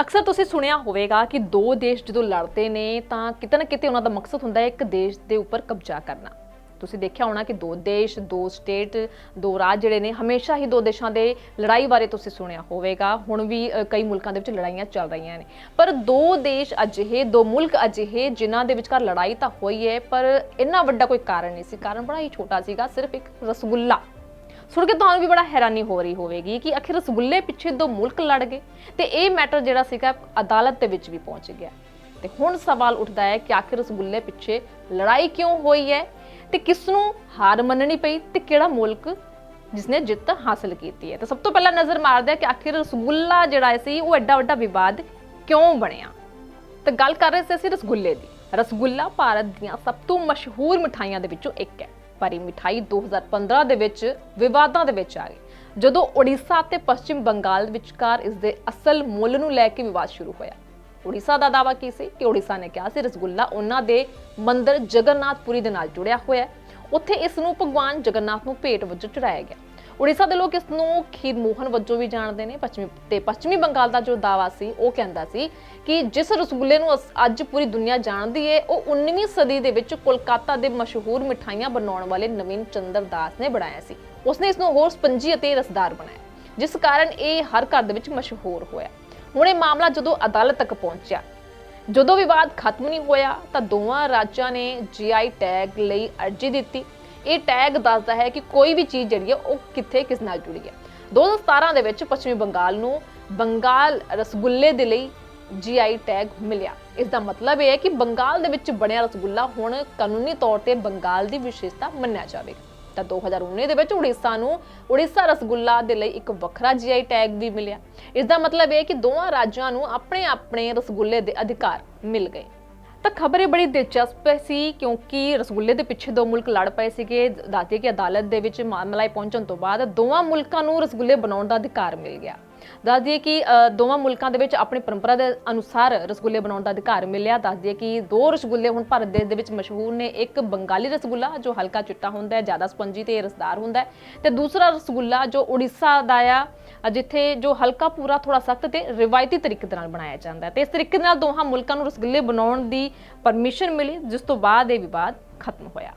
ਅਕਸਰ ਤੁਸੀਂ ਸੁਣਿਆ ਹੋਵੇਗਾ ਕਿ ਦੋ ਦੇਸ਼ ਜਦੋਂ ਲੜਦੇ ਨੇ ਤਾਂ ਕਿਤੇ ਨਾ ਕਿਤੇ ਉਹਨਾਂ ਦਾ ਮਕਸਦ ਹੁੰਦਾ ਹੈ ਇੱਕ ਦੇਸ਼ ਦੇ ਉੱਪਰ ਕਬਜ਼ਾ ਕਰਨਾ। ਤੁਸੀਂ ਦੇਖਿਆ ਹੋਣਾ ਕਿ ਦੋ ਦੇਸ਼, ਦੋ ਸਟੇਟ ਦੋ ਰਾਜ ਜਿਹੜੇ ਨੇ, ਹਮੇਸ਼ਾ ਹੀ ਦੋ ਦੇਸ਼ਾਂ ਦੇ ਲੜਾਈ ਬਾਰੇ ਤੁਸੀਂ ਸੁਣਿਆ ਹੋਵੇਗਾ। ਹੁਣ ਵੀ ਕਈ ਮੁਲਕਾਂ ਦੇ ਵਿੱਚ ਲੜਾਈਆਂ ਚੱਲ ਰਹੀਆਂ ਨੇ। ਪਰ ਦੋ ਦੇਸ਼ ਅਜਿਹੇ, ਦੋ ਮੁਲਕ ਅਜਿਹੇ ਜਿਨ੍ਹਾਂ ਦੇ ਵਿਚਕਾਰ ਲੜਾਈ ਤਾਂ ਹੋਈ ਹੈ, ਪਰ ਇੰਨਾ ਵੱਡਾ ਕੋਈ ਕਾਰਨ ਨਹੀਂ ਸੀ। ਕਾਰਨ ਬੜਾ ਹੀ ਛੋਟਾ ਸੀਗਾ, ਸਿਰਫ ਇੱਕ ਰਸਗੁੱਲਾ। ਸੁਣ ਕੇ ਤੁਹਾਨੂੰ ਵੀ ਬੜਾ ਹੈਰਾਨੀ ਹੋ ਰਹੀ ਹੋਵੇਗੀ ਕਿ ਆਖਿਰ ਰਸਗੁੱਲੇ ਪਿੱਛੇ ਦੋ ਮੁਲਕ ਲੜ ਗਏ ਤੇ ਇਹ ਮੈਟਰ ਜਿਹੜਾ ਸੀਗਾ ਅਦਾਲਤ ਦੇ ਵਿੱਚ ਵੀ ਪਹੁੰਚ ਗਿਆ। ਤੇ ਹੁਣ ਸਵਾਲ ਉੱਠਦਾ ਹੈ ਕਿ ਆਖਿਰ ਰਸਗੁੱਲੇ ਪਿੱਛੇ ਲੜਾਈ ਕਿਉਂ ਹੋਈ ਹੈ ਤੇ ਕਿਸ ਨੂੰ ਹਾਰ ਮੰਨਣੀ ਪਈ ਤੇ ਕਿਹੜਾ ਮੁਲਕ ਜਿਸਨੇ ਜਿੱਤ ਹਾਸਲ ਕੀਤੀ ਹੈ। ਤਾਂ ਸਭ ਤੋਂ ਪਹਿਲਾਂ ਨਜ਼ਰ ਮਾਰਦੇ ਆ ਕਿ ਆਖਿਰ ਰਸਗੁੱਲਾ ਜਿਹੜਾ ਸੀ ਉਹ ਐਡਾ ਵੱਡਾ ਵਿਵਾਦ ਕਿਉਂ ਬਣਿਆ? ਤਾਂ ਗੱਲ ਕਰ ਰਹੇ ਸੀ ਅਸੀਂ ਰਸਗੁੱਲੇ ਦੀ। ਰਸਗੁੱਲਾ ਭਾਰਤ ਦੀਆਂ ਸਭ ਤੋਂ ਮਸ਼ਹੂਰ ਮਿਠਾਈਆਂ ਦੇ ਵਿੱਚੋਂ ਇੱਕ ਹੈ। ਪਰ ਇਹ ਮਿਠਾਈ 2015 ਦੇ ਵਿੱਚ ਵਿਵਾਦਾਂ ਦੇ ਵਿੱਚ ਆ ਗਈ। ਜਦੋਂ ਓਡੀਸ਼ਾ ਤੇ ਪੱਛਮ ਬੰਗਾਲ ਵਿਚਕਾਰ ਇਸ ਦੇ ਅਸਲ ਮੁੱਲ ਨੂੰ ਲੈ ਕੇ ਵਿਵਾਦ ਸ਼ੁਰੂ ਹੋਇਆ। ਓਡੀਸ਼ਾ ਦਾ ਦਾਅਵਾ ਕੀ ਸੀ? ਕਿ ਓਡੀਸ਼ਾ ਨੇ ਕਿਹਾ ਸੀ ਰਸਗੁੱਲਾ ਉਹਨਾਂ ਦੇ ਮੰਦਿਰ ਜਗਨਨਾਥਪੁਰੀ ਦੇ ਨਾਲ ਜੁੜਿਆ ਹੋਇਆ ਹੈ। ਉੱਥੇ ਇਸ ਨੂੰ ਭਗਵਾਨ ਜਗਨਨਾਥ ਨੂੰ ਭੇਟ ਵਜੋਂ ਚੜਾਇਆ ਗਿਆ। ਉੜੀਸਾ ਦੇ ਲੋਕ ਇਸ ਨੂੰ ਖੀਰ ਮੋਹਨ ਵਜੋਂ ਵੀ ਜਾਣਦੇ ਨੇ। ਪੱਛਮੀ ਤੇ ਪੱਛਮੀ ਬੰਗਾਲ ਦਾ ਜੋ ਦਾਵਾ ਸੀ, ਉਹ ਕਹਿੰਦਾ ਸੀ ਕਿ ਜਿਸ ਰਸਗੁੱਲੇ ਨੂੰ ਅਸ- ਅੱਜ ਪੂਰੀ ਦੁਨੀਆ ਜਾਣਦੀ ਹੈ ਉਹ 19ਵੀਂ ਸਦੀ ਦੇ ਵਿੱਚ ਕੋਲਕਾਤਾ ਦੇ ਮਸ਼ਹੂਰ ਮਿਠਾਈਆਂ ਬਣਾਉਣ ਵਾਲੇ ਨਵੀਨ ਚੰਦਰ ਦਾਸ ਨੇ ਬਣਾਇਆ ਸੀ। ਉਸਨੇ ਇਸ ਨੂੰ ਹੋਰ ਸਪੰਜੀ ਅਤੇ ਰਸਦਾਰ ਬਣਾਇਆ, ਜਿਸ ਕਾਰਨ ਇਹ ਹਰ ਘਰ ਦੇ ਵਿੱਚ ਮਸ਼ਹੂਰ ਹੋਇਆ। ਹੁਣ ਇਹ ਮਾਮਲਾ ਜਦੋਂ ਅਦਾਲਤ ਤੱਕ ਪਹੁੰਚਿਆ, ਜਦੋਂ ਵਿਵਾਦ ਖਤਮ ਨਹੀਂ ਹੋਇਆ, ਤਾਂ ਦੋਵਾਂ ਰਾਜਾਂ ਨੇ ਜੀਆਈ ਟੈਗ ਲਈ ਅਰਜ਼ੀ ਦਿੱਤੀ। ਇਹ ਟੈਗ ਦੱਸਦਾ ਹੈ ਕਿ ਕੋਈ ਵੀ ਚੀਜ਼ ਜਿਹੜੀ ਹੈ ਉਹ ਕਿੱਥੇ ਕਿਸ ਨਾਲ ਜੁੜੀ ਹੈ। 2017 ਦੇ ਵਿੱਚ ਪੱਛਮੀ ਬੰਗਾਲ ਨੂੰ ਬੰਗਾਲ ਰਸਗੁੱਲੇ ਦੇ ਲਈ ਜੀਆਈ ਟੈਗ ਮਿਲਿਆ। ਇਸ ਦਾ ਮਤਲਬ ਇਹ ਹੈ ਕਿ ਬੰਗਾਲ ਦੇ ਵਿੱਚ ਬਣਿਆ ਰਸਗੁੱਲਾ ਹੁਣ ਕਾਨੂੰਨੀ ਤੌਰ ਤੇ ਬੰਗਾਲ ਦੀ ਵਿਸ਼ੇਸ਼ਤਾ ਮੰਨਿਆ ਜਾਵੇਗਾ। ਤਾਂ 2019 ਦੇ ਵਿੱਚ ਉੜੀਸਾ ਨੂੰ ਉੜੀਸਾ ਰਸਗੁੱਲਾ ਦੇ ਲਈ ਇੱਕ ਵੱਖਰਾ ਜੀਆਈ ਟੈਗ ਵੀ ਮਿਲਿਆ। ਇਸ ਦਾ ਮਤਲਬ ਇਹ ਹੈ ਕਿ ਦੋਵਾਂ ਰਾਜਾਂ ਨੂੰ ਆਪਣੇ ਆਪਣੇ ਰਸਗੁੱਲੇ ਦੇ ਅਧਿਕਾਰ ਮਿਲ ਗਏ। ਤਾਂ ਖਬਰ ਇਹ ਬੜੀ ਦਿਲਚਸਪ ਸੀ ਕਿਉਂਕਿ ਰਸਗੁੱਲੇ ਦੇ ਪਿੱਛੇ ਦੋ ਮੁਲਕ ਲੜ ਪਏ ਸੀਗੇ। ਦਾਤੇ ਕਿ ਅਦਾਲਤ ਦੇ ਵਿੱਚ ਮਾਮਲਾ ਪਹੁੰਚਣ ਤੋਂ ਬਾਅਦ ਦੋਵਾਂ ਮੁਲਕਾਂ ਨੂੰ ਰਸਗੁੱਲੇ ਬਣਾਉਣ ਦਾ ਅਧਿਕਾਰ ਮਿਲ ਗਿਆ। ਦੱਸ ਦਈਏ ਕਿ ਦੋਵਾਂ ਮੁਲਕਾਂ ਦੇ ਵਿੱਚ ਆਪਣੀ ਪਰੰਪਰਾ ਦੇ ਅਨੁਸਾਰ ਰਸਗੁੱਲੇ ਬਣਾਉਣ ਦਾ ਅਧਿਕਾਰ ਮਿਲਿਆ। ਦੱਸ ਦਈਏ ਕਿ ਦੋ ਰਸਗੁੱਲੇ ਹੁਣ ਭਾਰਤ ਦੇਸ਼ ਦੇ ਵਿੱਚ ਮਸ਼ਹੂਰ ਨੇ, ਇੱਕ ਬੰਗਾਲੀ ਰਸਗੁੱਲਾ ਜੋ ਹਲਕਾ ਚਿੱਟਾ ਹੁੰਦਾ ਹੈ, ਜ਼ਿਆਦਾ ਸਪੰਜੀ ਤੇ ਰਸਦਾਰ ਹੁੰਦਾ ਹੈ ਤੇ ਦੂਸਰਾ ਰਸਗੁੱਲਾ ਜੋ ਉੜੀਸਾ ਦਾ ਆ। ਜਿੱਥੇ ਜੋ ਹਲਕਾ ਪੂਰਾ ਥੋੜਾ ਸਖਤ ਤੇ ਰਿਵਾਇਤੀ ਤਰੀਕੇ ਦੇ ਨਾਲ ਬਣਾਇਆ ਜਾਂਦਾ ਹੈ। ਤੇ ਇਸ ਤਰੀਕੇ ਨਾਲ ਦੋਹਾਂ ਮੁਲਕਾਂ ਨੂੰ ਰਸਗੁੱਲੇ ਬਣਾਉਣ ਦੀ ਪਰਮਿਸ਼ਨ ਮਿਲੀ, ਜਿਸ ਤੋਂ ਬਾਅਦ ਇਹ ਵਿਵਾਦ ਖਤਮ ਹੋਇਆ।